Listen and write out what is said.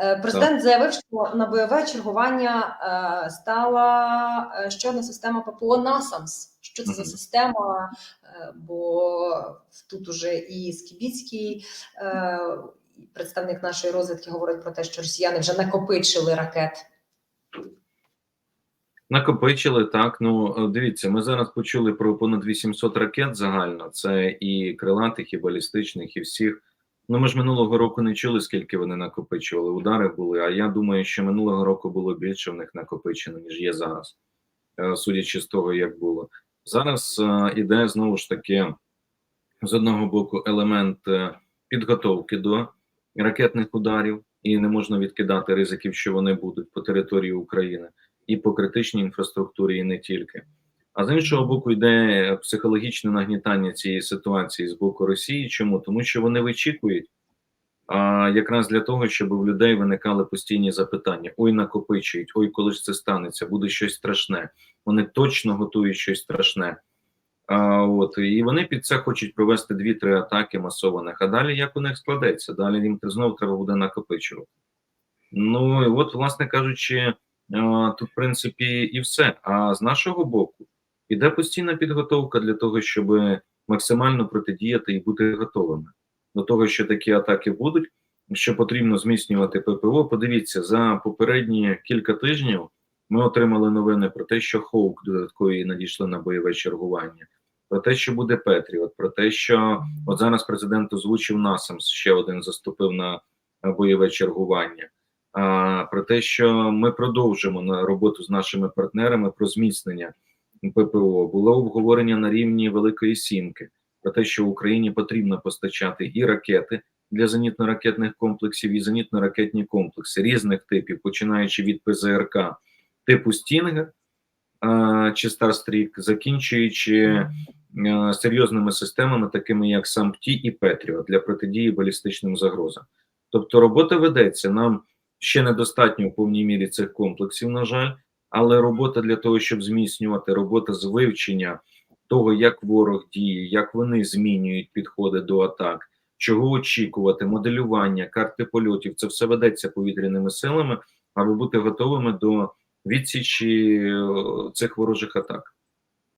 Е, Президент заявив, що на бойове чергування е, стала е, ще одна система ППО НАСАМС. Що це за система? Бо тут уже і Скібіцький, представник нашої розвідки, говорить про те, що росіяни вже накопичили ракет. Накопичили так. Ну дивіться, ми зараз почули про понад 800 ракет загально. Це і крилатих, і балістичних, і всіх. Ну ми ж минулого року не чули, скільки вони накопичували. Удари були. А я думаю, що минулого року було більше в них накопичено, ніж є зараз, е, судячи з того, як було. Зараз е, іде знову ж таки з одного боку елемент е, підготовки до ракетних ударів, і не можна відкидати ризиків, що вони будуть по території України і по критичній інфраструктурі, і не тільки. А з іншого боку, йде психологічне нагнітання цієї ситуації з боку Росії. Чому? Тому що вони вичікують а, якраз для того, щоб у людей виникали постійні запитання: ой, накопичують, ой, коли ж це станеться, буде щось страшне. Вони точно готують щось страшне. А, от і вони під це хочуть провести дві-три атаки масованих. А далі як у них складеться? Далі їм знову треба буде накопичувати. Ну і от, власне кажучи, тут, в принципі, і все. А з нашого боку іде постійна підготовка для того, щоб максимально протидіяти і бути готовими до того, що такі атаки будуть. Що потрібно зміцнювати ППО. Подивіться, за попередні кілька тижнів ми отримали новини про те, що Хоук додаткові надійшли на бойове чергування, про те, що буде Петріот, про те, що от зараз президент озвучив НАСАМС, ще один заступив на е, бойове чергування. А, про те, що ми продовжимо на роботу з нашими партнерами про зміцнення ППО. Було обговорення на рівні Великої Сімки про те, що Україні потрібно постачати і ракети для зенітно-ракетних комплексів, і зенітно-ракетні комплекси різних типів, починаючи від ПЗРК типу Стінгер а, чи Старстрік, закінчуючи серйозними системами, такими як САМПТІ і Петріот для протидії балістичним загрозам. Тобто робота ведеться. Нам ще недостатньо в повній мірі цих комплексів, на жаль, але робота для того, щоб зміцнювати, робота з вивчення того, як ворог діє, як вони змінюють підходи до атак, чого очікувати, моделювання, карти польотів це все ведеться повітряними силами, аби бути готовими до відсічі е, цих ворожих атак.